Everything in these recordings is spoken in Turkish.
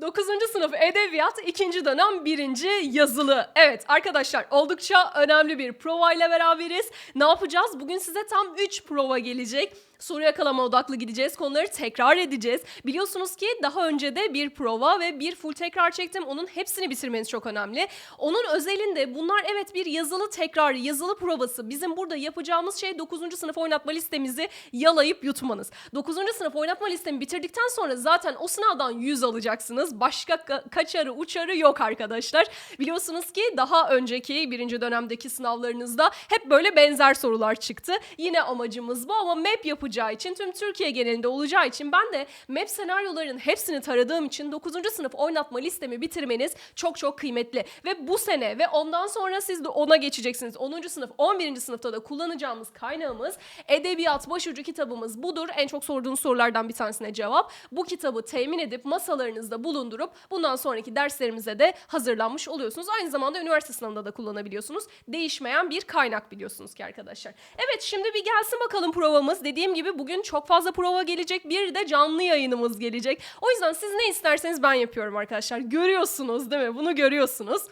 9. sınıf edebiyat 2. dönem 1. yazılı. Evet arkadaşlar oldukça önemli bir prova ile beraberiz. Ne yapacağız? Bugün size tam 3 prova gelecek. Soru yakalama odaklı gideceğiz. Konuları tekrar edeceğiz. Biliyorsunuz ki daha önce de bir prova ve bir full tekrar çektim. Onun hepsini bitirmeniz çok önemli. Onun özelinde bunlar evet bir yazılı tekrar, yazılı provası. Bizim burada yapacağımız şey 9. sınıf oynatma listemizi yalayıp yutmanız. 9. sınıf oynatma listemi bitirdikten sonra zaten o sınavdan 100 alacaksınız. Başka ka- kaçarı uçarı yok arkadaşlar. Biliyorsunuz ki daha önceki birinci dönemdeki sınavlarınızda hep böyle benzer sorular çıktı. Yine amacımız bu ama map yapacağı için tüm Türkiye genelinde olacağı için ben de map senaryoların hepsini taradığım için 9. sınıf oynatma listemi bitirmeniz çok çok kıymetli. Ve bu sene ve ondan sonra siz de ona geçeceksiniz. 10. sınıf 11. sınıfta da kullanacağımız kaynağımız edebiyat başucu kitabımız budur. En çok sorduğunuz sorulardan bir tanesine cevap. Bu kitabı temin edip masalarınızda bulundurup bundan sonraki derslerimize de hazırlanmış oluyorsunuz. Aynı zamanda üniversite sınavında da kullanabiliyorsunuz. Değişmeyen bir kaynak biliyorsunuz ki arkadaşlar. Evet şimdi bir gelsin bakalım provamız. Dediğim gibi bugün çok fazla prova gelecek. Bir de canlı yayınımız gelecek. O yüzden siz ne isterseniz ben yapıyorum arkadaşlar. Görüyorsunuz değil mi? Bunu görüyorsunuz.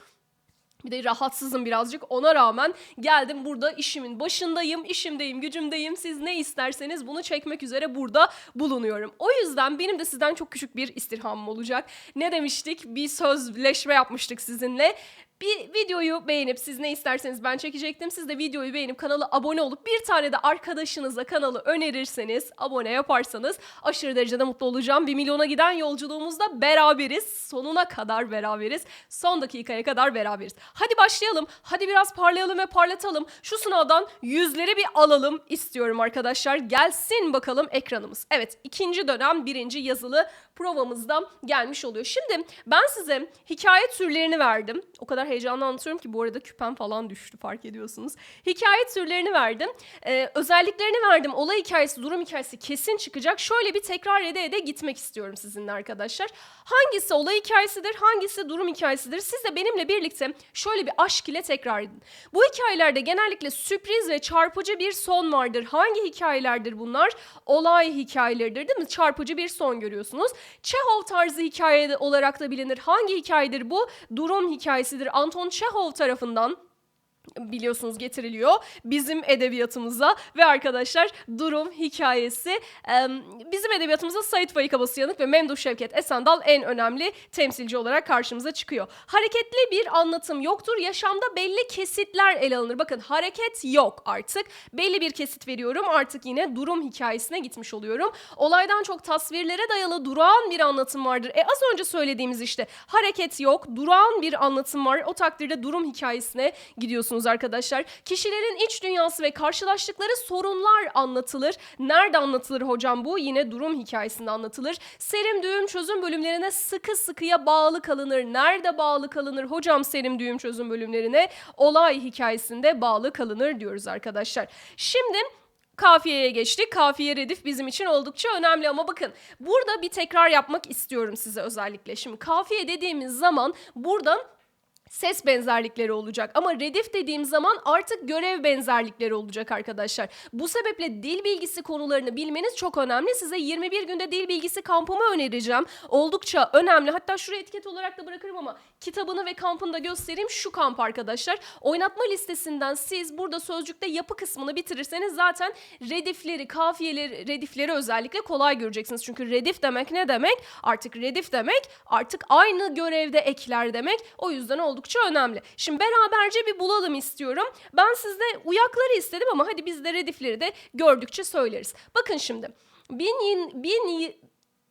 Bir de rahatsızım birazcık. Ona rağmen geldim burada işimin başındayım, işimdeyim, gücümdeyim. Siz ne isterseniz bunu çekmek üzere burada bulunuyorum. O yüzden benim de sizden çok küçük bir istirhamım olacak. Ne demiştik? Bir sözleşme yapmıştık sizinle. Bir videoyu beğenip siz ne isterseniz ben çekecektim. Siz de videoyu beğenip kanala abone olup bir tane de arkadaşınıza kanalı önerirseniz, abone yaparsanız aşırı derecede mutlu olacağım. 1 milyona giden yolculuğumuzda beraberiz. Sonuna kadar beraberiz. Son dakikaya kadar beraberiz. Hadi başlayalım. Hadi biraz parlayalım ve parlatalım. Şu sınavdan yüzleri bir alalım istiyorum arkadaşlar. Gelsin bakalım ekranımız. Evet ikinci dönem birinci yazılı provamızda gelmiş oluyor. Şimdi ben size hikaye türlerini verdim. O kadar heyecanlı anlatıyorum ki bu arada küpem falan düştü fark ediyorsunuz. Hikaye türlerini verdim. Ee, özelliklerini verdim. Olay hikayesi, durum hikayesi kesin çıkacak. Şöyle bir tekrar ede ede gitmek istiyorum sizinle arkadaşlar. Hangisi olay hikayesidir, hangisi durum hikayesidir? Siz de benimle birlikte şöyle bir aşk ile tekrar edin. Bu hikayelerde genellikle sürpriz ve çarpıcı bir son vardır. Hangi hikayelerdir bunlar? Olay hikayeleridir değil mi? Çarpıcı bir son görüyorsunuz. Çehov tarzı hikaye olarak da bilinir. Hangi hikayedir bu? Durum hikayesidir. Anton Çehov tarafından biliyorsunuz getiriliyor bizim edebiyatımıza ve arkadaşlar durum hikayesi bizim edebiyatımızda Sait Faik Abasıyanık ve Memduh Şevket Esendal en önemli temsilci olarak karşımıza çıkıyor. Hareketli bir anlatım yoktur. Yaşamda belli kesitler ele alınır. Bakın hareket yok artık. Belli bir kesit veriyorum. Artık yine durum hikayesine gitmiş oluyorum. Olaydan çok tasvirlere dayalı durağan bir anlatım vardır. E az önce söylediğimiz işte hareket yok, durağan bir anlatım var. O takdirde durum hikayesine gidiyorsunuz arkadaşlar. Kişilerin iç dünyası ve karşılaştıkları sorunlar anlatılır. Nerede anlatılır hocam bu? Yine durum hikayesinde anlatılır. Serim düğüm çözüm bölümlerine sıkı sıkıya bağlı kalınır. Nerede bağlı kalınır hocam serim düğüm çözüm bölümlerine? Olay hikayesinde bağlı kalınır diyoruz arkadaşlar. Şimdi Kafiyeye geçtik. Kafiye redif bizim için oldukça önemli ama bakın burada bir tekrar yapmak istiyorum size özellikle. Şimdi kafiye dediğimiz zaman buradan ses benzerlikleri olacak. Ama redif dediğim zaman artık görev benzerlikleri olacak arkadaşlar. Bu sebeple dil bilgisi konularını bilmeniz çok önemli. Size 21 günde dil bilgisi kampımı önereceğim. Oldukça önemli. Hatta şuraya etiket olarak da bırakırım ama kitabını ve kampını da göstereyim. Şu kamp arkadaşlar. Oynatma listesinden siz burada sözcükte yapı kısmını bitirirseniz zaten redifleri, kafiyeleri, redifleri özellikle kolay göreceksiniz. Çünkü redif demek ne demek? Artık redif demek artık aynı görevde ekler demek. O yüzden oldukça önemli. Şimdi beraberce bir bulalım istiyorum. Ben sizde uyakları istedim ama hadi biz de redifleri de gördükçe söyleriz. Bakın şimdi. Bin, bin,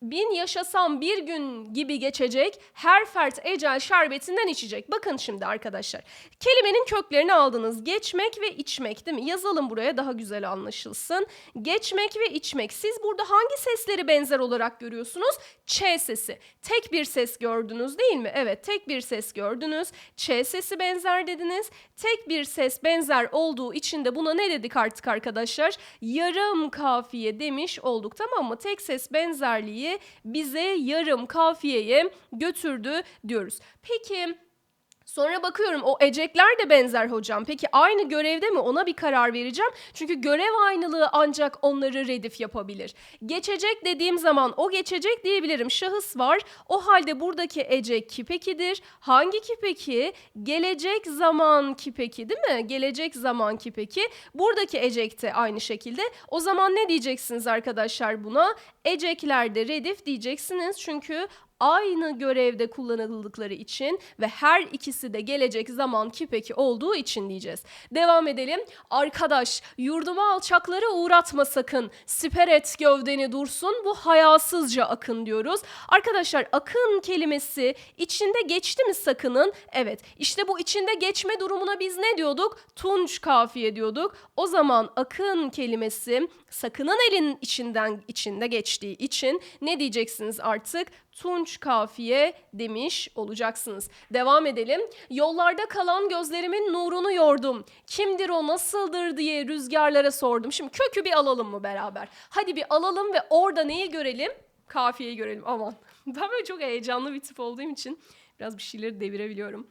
bin yaşasam bir gün gibi geçecek, her fert ecel şerbetinden içecek. Bakın şimdi arkadaşlar. Kelimenin köklerini aldınız. Geçmek ve içmek değil mi? Yazalım buraya daha güzel anlaşılsın. Geçmek ve içmek. Siz burada hangi sesleri benzer olarak görüyorsunuz? Ç sesi. Tek bir ses gördünüz değil mi? Evet tek bir ses gördünüz. Ç sesi benzer dediniz. Tek bir ses benzer olduğu için de buna ne dedik artık arkadaşlar? Yarım kafiye demiş olduk tamam mı? Tek ses benzerliği bize yarım kafiyeye götürdü diyoruz. Peki Sonra bakıyorum o ecekler de benzer hocam. Peki aynı görevde mi? Ona bir karar vereceğim. Çünkü görev aynılığı ancak onları redif yapabilir. Geçecek dediğim zaman o geçecek diyebilirim. Şahıs var. O halde buradaki ecek kipekidir. Hangi kipeki? Gelecek zaman kipeki değil mi? Gelecek zaman kipeki. Buradaki ecek de aynı şekilde. O zaman ne diyeceksiniz arkadaşlar buna? Eceklerde redif diyeceksiniz. Çünkü aynı görevde kullanıldıkları için ve her ikisi de gelecek zaman kipeki olduğu için diyeceğiz. Devam edelim. Arkadaş yurduma alçakları uğratma sakın. Siper et gövdeni dursun bu hayasızca akın diyoruz. Arkadaşlar akın kelimesi içinde geçti mi sakının? Evet işte bu içinde geçme durumuna biz ne diyorduk? Tunç kafiye diyorduk. O zaman akın kelimesi sakının elin içinden içinde geçtiği için ne diyeceksiniz artık? Tunç kafiye demiş olacaksınız. Devam edelim. Yollarda kalan gözlerimin nurunu yordum. Kimdir o nasıldır diye rüzgarlara sordum. Şimdi kökü bir alalım mı beraber? Hadi bir alalım ve orada neyi görelim? Kafiyeyi görelim aman. Ben böyle çok heyecanlı bir tip olduğum için biraz bir şeyleri devirebiliyorum.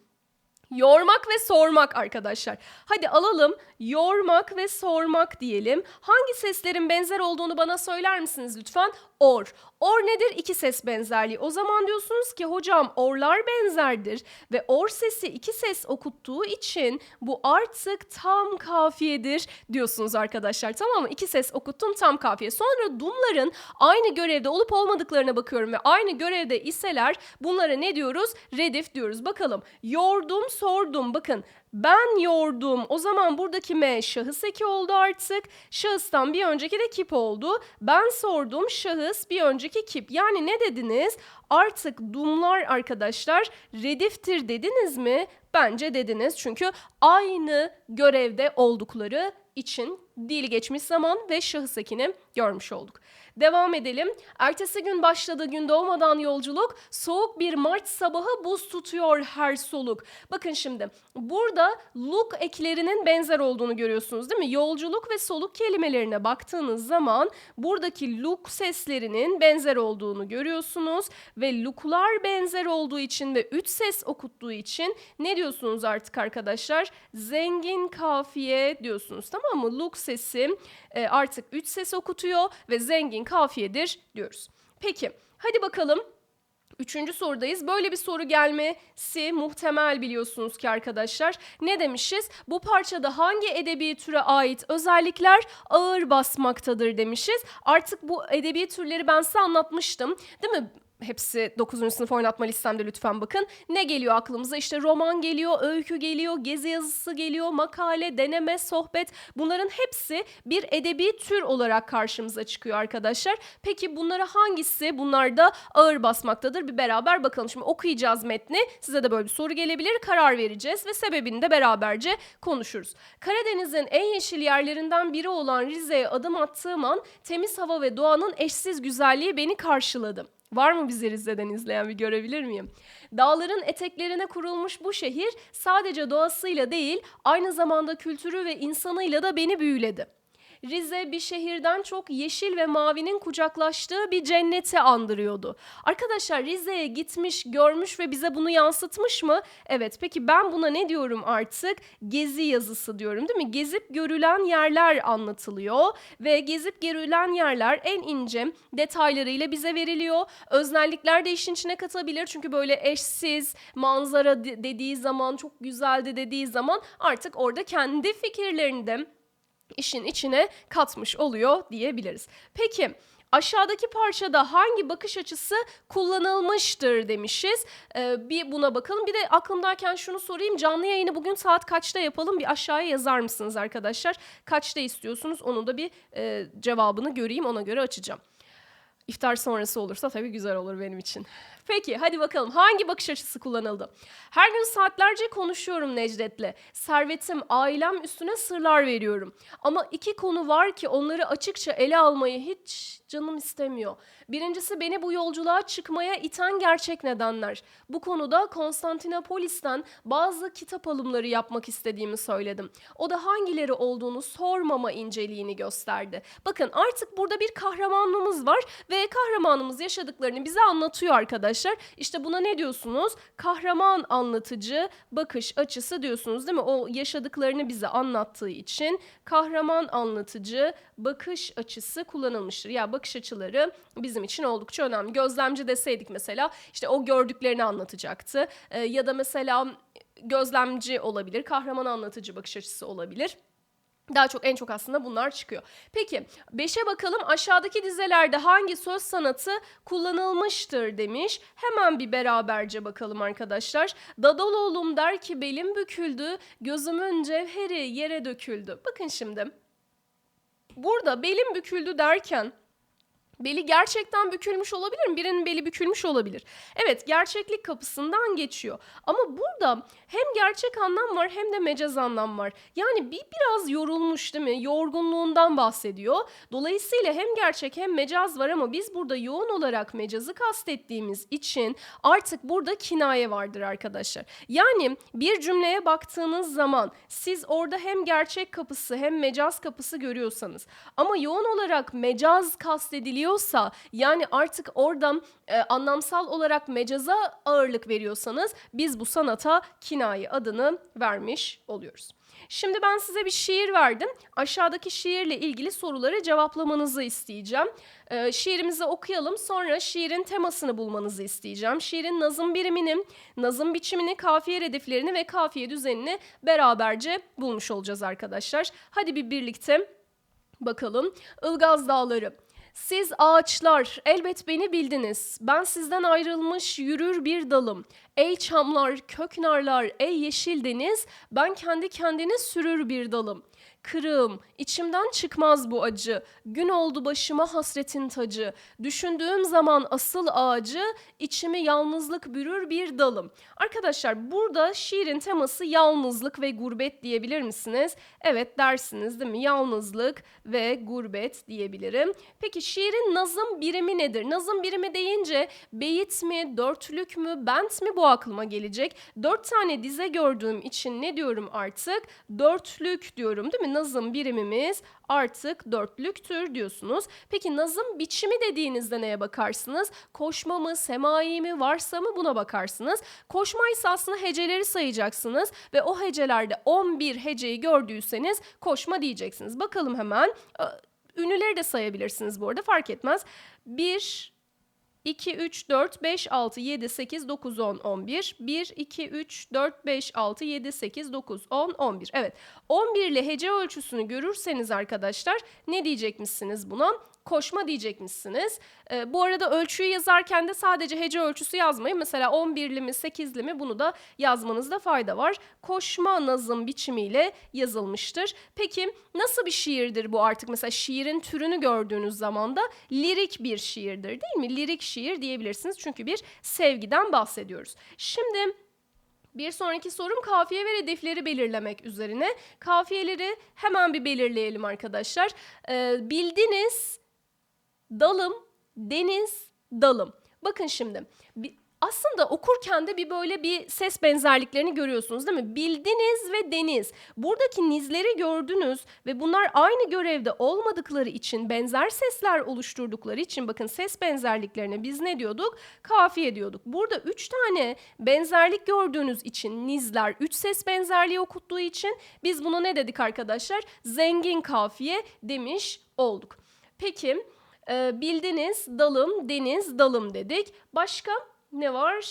Yormak ve sormak arkadaşlar. Hadi alalım. Yormak ve sormak diyelim. Hangi seslerin benzer olduğunu bana söyler misiniz lütfen? Or. Or nedir? İki ses benzerliği. O zaman diyorsunuz ki hocam orlar benzerdir ve or sesi iki ses okuttuğu için bu artık tam kafiyedir diyorsunuz arkadaşlar. Tamam mı? İki ses okuttum tam kafiye. Sonra dumların aynı görevde olup olmadıklarına bakıyorum ve aynı görevde iseler bunlara ne diyoruz? Redif diyoruz. Bakalım. Yordum, sordum. Bakın ben yordum. O zaman buradaki M şahıs eki oldu artık. Şahıstan bir önceki de kip oldu. Ben sordum şahıs bir önceki kip. Yani ne dediniz? Artık dumlar arkadaşlar rediftir dediniz mi? Bence dediniz çünkü aynı görevde oldukları için dil geçmiş zaman ve şahıs ekini görmüş olduk. Devam edelim. Ertesi gün başladı gün doğmadan yolculuk. Soğuk bir Mart sabahı buz tutuyor her soluk. Bakın şimdi burada look eklerinin benzer olduğunu görüyorsunuz değil mi? Yolculuk ve soluk kelimelerine baktığınız zaman buradaki look seslerinin benzer olduğunu görüyorsunuz. Ve look'lar benzer olduğu için ve üç ses okuttuğu için ne diyorsunuz artık arkadaşlar? Zengin kafiye diyorsunuz tamam mı? Look sesi e, artık üç ses okutuyor ve zengin kafiyedir diyoruz. Peki hadi bakalım Üçüncü sorudayız. Böyle bir soru gelmesi muhtemel biliyorsunuz ki arkadaşlar. Ne demişiz? Bu parçada hangi edebi türe ait özellikler ağır basmaktadır demişiz. Artık bu edebi türleri ben size anlatmıştım. Değil mi? Hepsi 9. sınıf oynatma listemde lütfen bakın. Ne geliyor aklımıza? İşte roman geliyor, öykü geliyor, gezi yazısı geliyor, makale, deneme, sohbet. Bunların hepsi bir edebi tür olarak karşımıza çıkıyor arkadaşlar. Peki bunlara hangisi bunlarda ağır basmaktadır? Bir beraber bakalım. Şimdi okuyacağız metni. Size de böyle bir soru gelebilir. Karar vereceğiz ve sebebini de beraberce konuşuruz. Karadeniz'in en yeşil yerlerinden biri olan Rize'ye adım attığım an temiz hava ve doğanın eşsiz güzelliği beni karşıladı. Var mı bizi Rize'den izleyen bir görebilir miyim? Dağların eteklerine kurulmuş bu şehir sadece doğasıyla değil aynı zamanda kültürü ve insanıyla da beni büyüledi. Rize bir şehirden çok yeşil ve mavinin kucaklaştığı bir cenneti andırıyordu. Arkadaşlar Rize'ye gitmiş, görmüş ve bize bunu yansıtmış mı? Evet. Peki ben buna ne diyorum artık? Gezi yazısı diyorum değil mi? Gezip görülen yerler anlatılıyor ve gezip görülen yerler en ince detaylarıyla bize veriliyor. Öznellikler de işin içine katabilir çünkü böyle eşsiz manzara dediği zaman çok güzeldi dediği zaman artık orada kendi fikirlerini de işin içine katmış oluyor diyebiliriz. Peki aşağıdaki parçada hangi bakış açısı kullanılmıştır demişiz. Ee, bir buna bakalım. Bir de aklımdayken şunu sorayım. Canlı yayını bugün saat kaçta yapalım? Bir aşağıya yazar mısınız arkadaşlar? Kaçta istiyorsunuz? Onun da bir e, cevabını göreyim. Ona göre açacağım. İftar sonrası olursa tabii güzel olur benim için. Peki hadi bakalım hangi bakış açısı kullanıldı? Her gün saatlerce konuşuyorum Necdet'le. Servetim, ailem üstüne sırlar veriyorum. Ama iki konu var ki onları açıkça ele almayı hiç canım istemiyor. Birincisi beni bu yolculuğa çıkmaya iten gerçek nedenler. Bu konuda Konstantinopolis'ten bazı kitap alımları yapmak istediğimi söyledim. O da hangileri olduğunu sormama inceliğini gösterdi. Bakın artık burada bir kahramanlığımız var ve kahramanımız yaşadıklarını bize anlatıyor arkadaşlar. İşte buna ne diyorsunuz? Kahraman anlatıcı bakış açısı diyorsunuz değil mi? O yaşadıklarını bize anlattığı için kahraman anlatıcı bakış açısı kullanılmıştır. Ya bakış açıları bizim için oldukça önemli. Gözlemci deseydik mesela işte o gördüklerini anlatacaktı. Ee, ya da mesela gözlemci olabilir, kahraman anlatıcı bakış açısı olabilir. Daha çok en çok aslında bunlar çıkıyor. Peki 5'e bakalım aşağıdaki dizelerde hangi söz sanatı kullanılmıştır demiş. Hemen bir beraberce bakalım arkadaşlar. Dadaloğlum der ki belim büküldü, gözümün cevheri yere döküldü. Bakın şimdi. Burada belim büküldü derken Beli gerçekten bükülmüş olabilir mi? Birinin beli bükülmüş olabilir. Evet gerçeklik kapısından geçiyor. Ama burada hem gerçek anlam var hem de mecaz anlam var. Yani bir biraz yorulmuş değil mi? Yorgunluğundan bahsediyor. Dolayısıyla hem gerçek hem mecaz var ama biz burada yoğun olarak mecazı kastettiğimiz için artık burada kinaye vardır arkadaşlar. Yani bir cümleye baktığınız zaman siz orada hem gerçek kapısı hem mecaz kapısı görüyorsanız ama yoğun olarak mecaz kastediliyorsa yani artık oradan e, anlamsal olarak mecaza ağırlık veriyorsanız biz bu sanata kinaye adını vermiş oluyoruz. Şimdi ben size bir şiir verdim. Aşağıdaki şiirle ilgili soruları cevaplamanızı isteyeceğim. Ee, şiirimizi okuyalım. Sonra şiirin temasını bulmanızı isteyeceğim. Şiirin nazım birimini, nazım biçimini, kafiye rediflerini ve kafiye düzenini beraberce bulmuş olacağız arkadaşlar. Hadi bir birlikte bakalım. Ilgaz Dağları. Siz ağaçlar elbet beni bildiniz. Ben sizden ayrılmış yürür bir dalım. Ey çamlar, köknarlar, ey yeşil deniz, ben kendi kendine sürür bir dalım. Kırığım, içimden çıkmaz bu acı. Gün oldu başıma hasretin tacı. Düşündüğüm zaman asıl ağacı, içimi yalnızlık bürür bir dalım. Arkadaşlar burada şiirin teması yalnızlık ve gurbet diyebilir misiniz? Evet dersiniz değil mi? Yalnızlık ve gurbet diyebilirim. Peki şiirin nazım birimi nedir? Nazım birimi deyince beyit mi, dörtlük mü, bent mi bu aklıma gelecek. Dört tane dize gördüğüm için ne diyorum artık? Dörtlük diyorum değil mi? Nazım birimimiz artık dörtlüktür diyorsunuz. Peki nazım biçimi dediğinizde neye bakarsınız? Koşma mı, semai mi, varsa mı buna bakarsınız. Koşmaysa aslında heceleri sayacaksınız ve o hecelerde 11 heceyi gördüyseniz koşma diyeceksiniz. Bakalım hemen. Ünlüleri de sayabilirsiniz bu arada fark etmez. 1, 2, 3, 4, 5, 6, 7, 8, 9, 10, 11. 1, 2, 3, 4, 5, 6, 7, 8, 9, 10, 11. Evet 11 ile hece ölçüsünü görürseniz arkadaşlar ne diyecekmişsiniz buna? koşma diyecekmişsiniz. E, bu arada ölçüyü yazarken de sadece hece ölçüsü yazmayın. Mesela 11'li mi 8'li mi bunu da yazmanızda fayda var. Koşma nazım biçimiyle yazılmıştır. Peki nasıl bir şiirdir bu artık? Mesela şiirin türünü gördüğünüz zaman da lirik bir şiirdir değil mi? Lirik şiir diyebilirsiniz çünkü bir sevgiden bahsediyoruz. Şimdi bir sonraki sorum kafiye ve redifleri belirlemek üzerine. Kafiyeleri hemen bir belirleyelim arkadaşlar. Ee, bildiniz dalım, deniz, dalım. Bakın şimdi aslında okurken de bir böyle bir ses benzerliklerini görüyorsunuz değil mi? Bildiniz ve deniz. Buradaki nizleri gördünüz ve bunlar aynı görevde olmadıkları için benzer sesler oluşturdukları için bakın ses benzerliklerine biz ne diyorduk? Kafiye diyorduk. Burada üç tane benzerlik gördüğünüz için nizler üç ses benzerliği okuttuğu için biz buna ne dedik arkadaşlar? Zengin kafiye demiş olduk. Peki e, bildiniz dalım, deniz, dalım dedik. Başka ne var?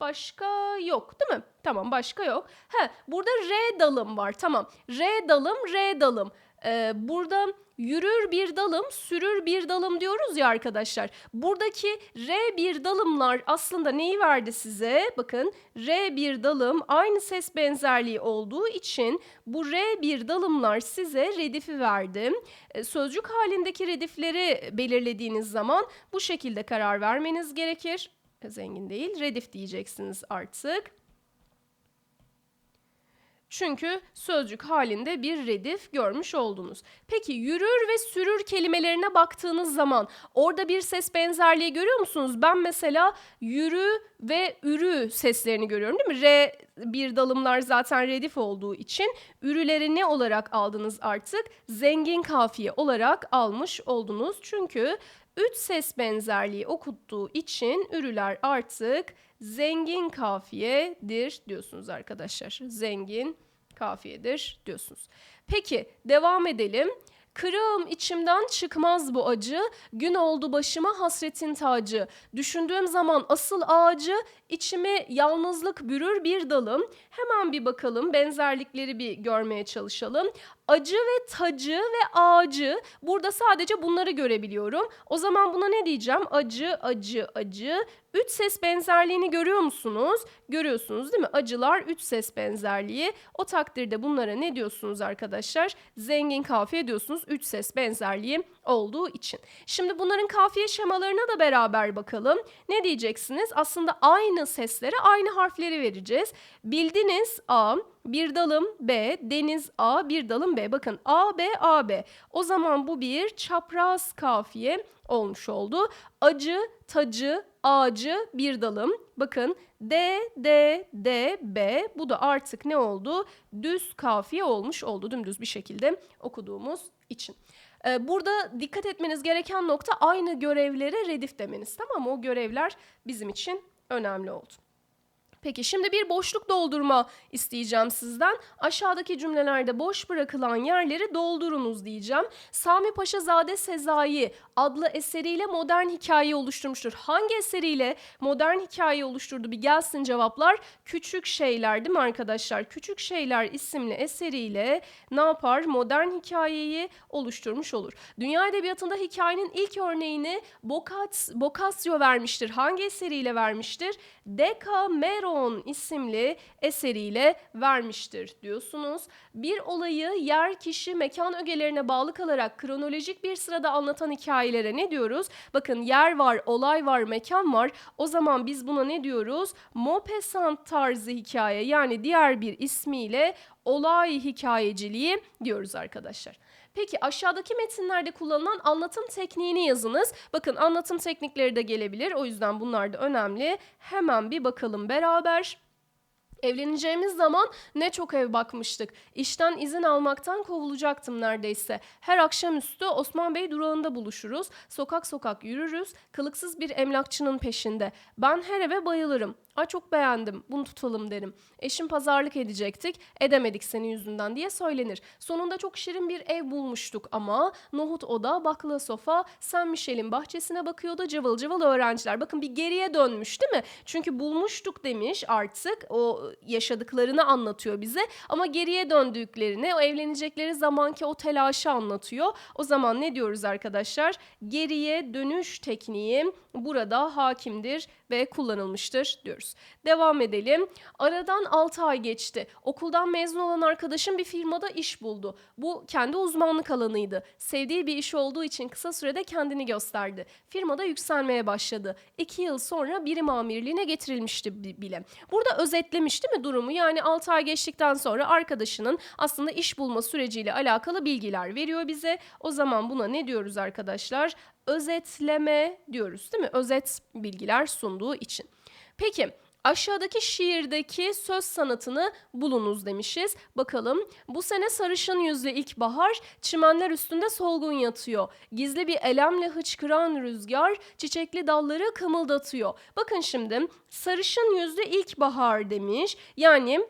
Başka yok değil mi? Tamam başka yok. He, burada R dalım var. Tamam. R dalım, R dalım. Ee, burada yürür bir dalım, sürür bir dalım diyoruz ya arkadaşlar. Buradaki R bir dalımlar aslında neyi verdi size? Bakın R bir dalım aynı ses benzerliği olduğu için bu R bir dalımlar size redifi verdi. Ee, sözcük halindeki redifleri belirlediğiniz zaman bu şekilde karar vermeniz gerekir zengin değil. Redif diyeceksiniz artık. Çünkü sözcük halinde bir redif görmüş oldunuz. Peki yürür ve sürür kelimelerine baktığınız zaman orada bir ses benzerliği görüyor musunuz? Ben mesela yürü ve ürü seslerini görüyorum değil mi? R bir dalımlar zaten redif olduğu için ürüleri ne olarak aldınız artık? Zengin kafiye olarak almış oldunuz. Çünkü Üç ses benzerliği okuttuğu için ürüler artık zengin kafiyedir diyorsunuz arkadaşlar. Zengin kafiyedir diyorsunuz. Peki devam edelim. Kırığım içimden çıkmaz bu acı, gün oldu başıma hasretin tacı. Düşündüğüm zaman asıl ağacı, içimi yalnızlık bürür bir dalım. Hemen bir bakalım, benzerlikleri bir görmeye çalışalım. Acı ve tacı ve ağacı, burada sadece bunları görebiliyorum. O zaman buna ne diyeceğim? Acı, acı, acı. Üç ses benzerliğini görüyor musunuz? Görüyorsunuz değil mi? Acılar üç ses benzerliği. O takdirde bunlara ne diyorsunuz arkadaşlar? Zengin kafiye diyorsunuz. Üç ses benzerliği olduğu için. Şimdi bunların kafiye şemalarına da beraber bakalım. Ne diyeceksiniz? Aslında aynı seslere aynı harfleri vereceğiz. Bildiniz A, bir dalım B, deniz A, bir dalım B. Bakın A, B, A, B. O zaman bu bir çapraz kafiye olmuş oldu. Acı, tacı, ağacı, bir dalım. Bakın D, D, D, B. Bu da artık ne oldu? Düz kafiye olmuş oldu. Dümdüz bir şekilde okuduğumuz için. Ee, Burada dikkat etmeniz gereken nokta aynı görevlere redif demeniz. Tamam mı? O görevler bizim için önemli oldu. Peki şimdi bir boşluk doldurma isteyeceğim sizden. Aşağıdaki cümlelerde boş bırakılan yerleri doldurunuz diyeceğim. Sami Paşazade Sezai adlı eseriyle modern hikaye oluşturmuştur. Hangi eseriyle modern hikaye oluşturdu? Bir gelsin cevaplar. Küçük Şeyler değil mi arkadaşlar? Küçük Şeyler isimli eseriyle ne yapar? Modern hikayeyi oluşturmuş olur. Dünya Edebiyatı'nda hikayenin ilk örneğini Boccaccio vermiştir. Hangi eseriyle vermiştir? Decameron isimli eseriyle vermiştir diyorsunuz. Bir olayı yer, kişi, mekan ögelerine bağlı kalarak kronolojik bir sırada anlatan hikayelere ne diyoruz? Bakın yer var, olay var, mekan var. O zaman biz buna ne diyoruz? Maupassant tarzı hikaye yani diğer bir ismiyle olay hikayeciliği diyoruz arkadaşlar. Peki aşağıdaki metinlerde kullanılan anlatım tekniğini yazınız. Bakın anlatım teknikleri de gelebilir. O yüzden bunlar da önemli. Hemen bir bakalım beraber. Evleneceğimiz zaman ne çok ev bakmıştık. İşten izin almaktan kovulacaktım neredeyse. Her akşamüstü Osman Bey durağında buluşuruz. Sokak sokak yürürüz. Kılıksız bir emlakçının peşinde. Ben her eve bayılırım. Ay çok beğendim. Bunu tutalım derim. Eşim pazarlık edecektik. Edemedik senin yüzünden diye söylenir. Sonunda çok şirin bir ev bulmuştuk ama nohut oda, bakla sofa, Sen Michel'in bahçesine bakıyordu cıvıl cıvıl öğrenciler. Bakın bir geriye dönmüş değil mi? Çünkü bulmuştuk demiş artık. O yaşadıklarını anlatıyor bize. Ama geriye döndüklerini, o evlenecekleri zamanki o telaşı anlatıyor. O zaman ne diyoruz arkadaşlar? Geriye dönüş tekniği burada hakimdir ve kullanılmıştır diyoruz. Devam edelim. Aradan 6 ay geçti. Okuldan mezun olan arkadaşım bir firmada iş buldu. Bu kendi uzmanlık alanıydı. Sevdiği bir iş olduğu için kısa sürede kendini gösterdi. Firmada yükselmeye başladı. 2 yıl sonra birim amirliğine getirilmişti bi- bile. Burada özetlemiş değil mi durumu? Yani 6 ay geçtikten sonra arkadaşının aslında iş bulma süreciyle alakalı bilgiler veriyor bize. O zaman buna ne diyoruz arkadaşlar? Özetleme diyoruz değil mi? Özet bilgiler sunduğu için. Peki aşağıdaki şiirdeki söz sanatını bulunuz demişiz. Bakalım bu sene sarışın yüzlü ilkbahar çimenler üstünde solgun yatıyor. Gizli bir elemle hıçkıran rüzgar çiçekli dalları kımıldatıyor. Bakın şimdi sarışın yüzlü ilkbahar demiş. Yani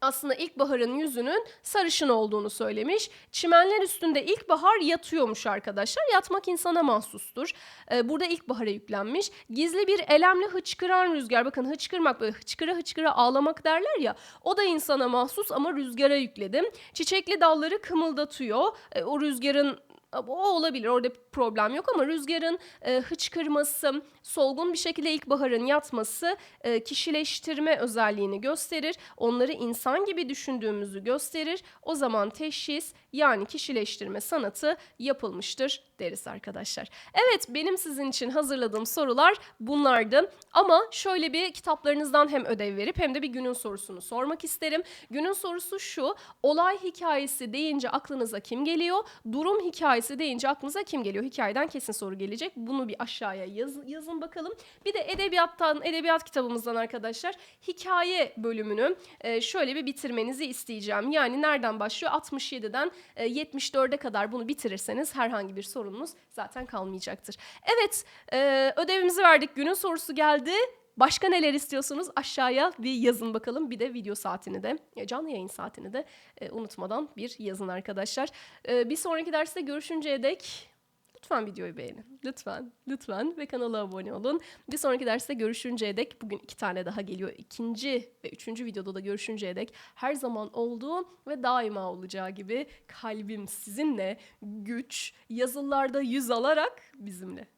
aslında ilkbaharın yüzünün sarışın olduğunu söylemiş. Çimenler üstünde ilkbahar yatıyormuş arkadaşlar. Yatmak insana mahsustur. Ee, burada ilkbahara yüklenmiş. Gizli bir elemle hıçkıran rüzgar. Bakın hıçkırmak böyle hıçkıra hıçkıra ağlamak derler ya. O da insana mahsus ama rüzgara yükledim. Çiçekli dalları kımıldatıyor. Ee, o rüzgarın o olabilir orada problem yok ama rüzgarın e, hıçkırması, solgun bir şekilde ilkbaharın yatması e, kişileştirme özelliğini gösterir. Onları insan gibi düşündüğümüzü gösterir. O zaman teşhis yani kişileştirme sanatı yapılmıştır deriz arkadaşlar. Evet benim sizin için hazırladığım sorular bunlardı. Ama şöyle bir kitaplarınızdan hem ödev verip hem de bir günün sorusunu sormak isterim. Günün sorusu şu. Olay hikayesi deyince aklınıza kim geliyor? Durum hikayesi deyince aklınıza kim geliyor? Hikayeden kesin soru gelecek. Bunu bir aşağıya yaz- yazın bakalım. Bir de edebiyattan, edebiyat kitabımızdan arkadaşlar hikaye bölümünü e, şöyle bir bitirmenizi isteyeceğim. Yani nereden başlıyor? 67'den e, 74'e kadar bunu bitirirseniz herhangi bir sorun sorununuz zaten kalmayacaktır. Evet e, ödevimizi verdik. Günün sorusu geldi. Başka neler istiyorsunuz aşağıya bir yazın bakalım. Bir de video saatini de canlı yayın saatini de e, unutmadan bir yazın arkadaşlar. E, bir sonraki derste görüşünceye dek lütfen videoyu beğenin. Lütfen, lütfen ve kanala abone olun. Bir sonraki derste görüşünceye dek bugün iki tane daha geliyor. İkinci ve üçüncü videoda da görüşünceye dek her zaman olduğu ve daima olacağı gibi kalbim sizinle güç yazılarda yüz alarak bizimle.